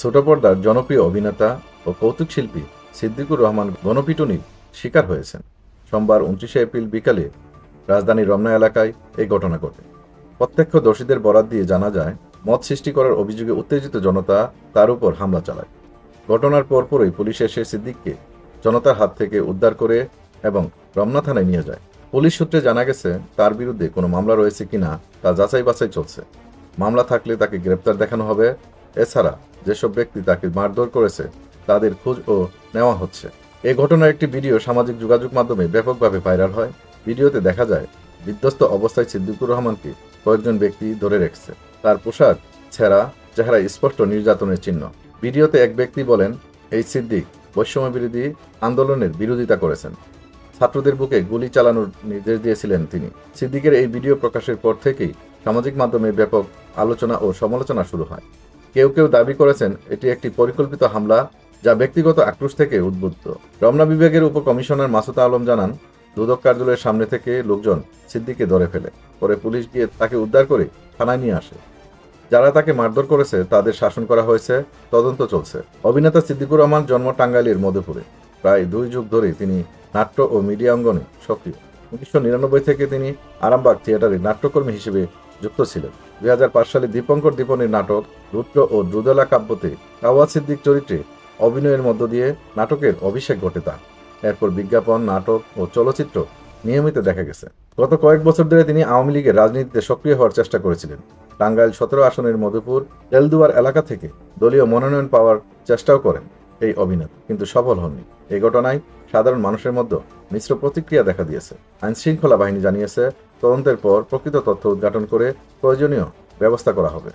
ছোট পর্দার জনপ্রিয় অভিনেতা ও কৌতুক শিল্পী সিদ্দিকুর রহমান গণপিটুনির শিকার হয়েছেন। সোমবার উনত্রিশে এপ্রিল বিকালে রাজধানীর রমনা এলাকায় এই ঘটনা ঘটে। প্রত্যক্ষদর্শীদের বরাত দিয়ে জানা যায় মত সৃষ্টি করার অভিযোগে উত্তেজিত জনতা তার উপর হামলা চালায়। ঘটনার পরপরই পুলিশ এসে সিদ্দিককে জনতার হাত থেকে উদ্ধার করে এবং রমনা থানায় নিয়ে যায়। পুলিশ সূত্রে জানা গেছে, তার বিরুদ্ধে কোনো মামলা রয়েছে কিনা তা যাচাই বাছাই চলছে। মামলা থাকলে তাকে গ্রেপ্তার দেখানো হবে এছাড়া যেসব ব্যক্তি তাকে মারধর করেছে, তাদের খোঁজ ও নেওয়া হচ্ছে। এই ঘটনার একটি ভিডিও সামাজিক যোগাযোগ মাধ্যমে ব্যাপকভাবে ভাইরাল হয়। ভিডিওতে দেখা যায়, বিধ্বস্ত অবস্থায় সিদ্দিকুর রহমানকে কয়েকজন ব্যক্তি ধরে রেখেছে। তার পোশাক, ছেঁড়া চেহারা স্পষ্ট নির্যাতনের চিহ্ন। ভিডিওতে এক ব্যক্তি বলেন, এই সিদ্দিক বৈষম্য বিরোধী আন্দোলনের বিরোধিতা করেছেন। ছাত্রদের বুকে গুলি চালানোর নির্দেশ দিয়েছিলেন তিনি। সিদ্দিকের এই ভিডিও প্রকাশের পর থেকেই সামাজিক মাধ্যমে ব্যাপক আলোচনা ও সমালোচনা শুরু হয়। কেউ কেউ দাবি করেছেন এটি একটি পরিকল্পিত হামলা যা ব্যক্তিগত আক্রোশ থেকে উদ্বুদ্ধ। রমনা বিভাগের উপকমিশনার মাসুদ আলম জানান, দুদক কার্যালয়ের সামনে থেকে লোকজন সিদ্দিককে ধরে ফেলে, পরে পুলিশ গিয়ে তাকে উদ্ধার করে থানায় নিয়ে আসে। যারা তাকে মারধর করেছে, তাদের শাসন করা হয়েছে, তদন্ত চলছে। অভিনেতা সিদ্দিকুর রহমান জন্ম টাঙ্গাইলের মধুপুরে। প্রায় দুই যুগ ধরে তিনি নাট্য ও মিডিয়া অঙ্গনে সক্রিয়। উনিশশো নিরানব্বই থেকে তিনি আরামবাগ থিয়েটারে নাট্যকর্মী হিসেবে যুক্ত ছিলেন। দুই হাজার পাঁচ সালে দীপঙ্কর দীপনের নাটক রুদ্র ও দ্রুদলা কাব্যতে কাওয়াত সিদ্দিক চরিত্রে অভিনয়ের মধ্য দিয়ে নাটকের অভিষেক ঘটে তার। এরপর বিজ্ঞাপন, নাটক ও চলচ্চিত্র নিয়মিত দেখা গেছে। গত কয়েক বছর ধরে তিনি আওয়ামী লীগের রাজনীতিতে সক্রিয় হওয়ার চেষ্টা করেছিলেন। টাঙ্গাইল সতেরো আসনের মধুপুর, তেলদুয়ার এলাকা থেকে দলীয় মনোনয়ন পাওয়ার চেষ্টাও করেন। এই অভিনেতা, কিন্তু সফল হননি। এই ঘটনায় সাধারণ মানুষের মধ্যে মিশ্র প্রতিক্রিয়া দেখা দিয়েছে। আইন শৃঙ্খলা বাহিনী জানিয়েছে, তদন্তের পর প্রকৃত তথ্য উদ্ঘাটন করে প্রয়োজনীয় ব্যবস্থা করা হবে।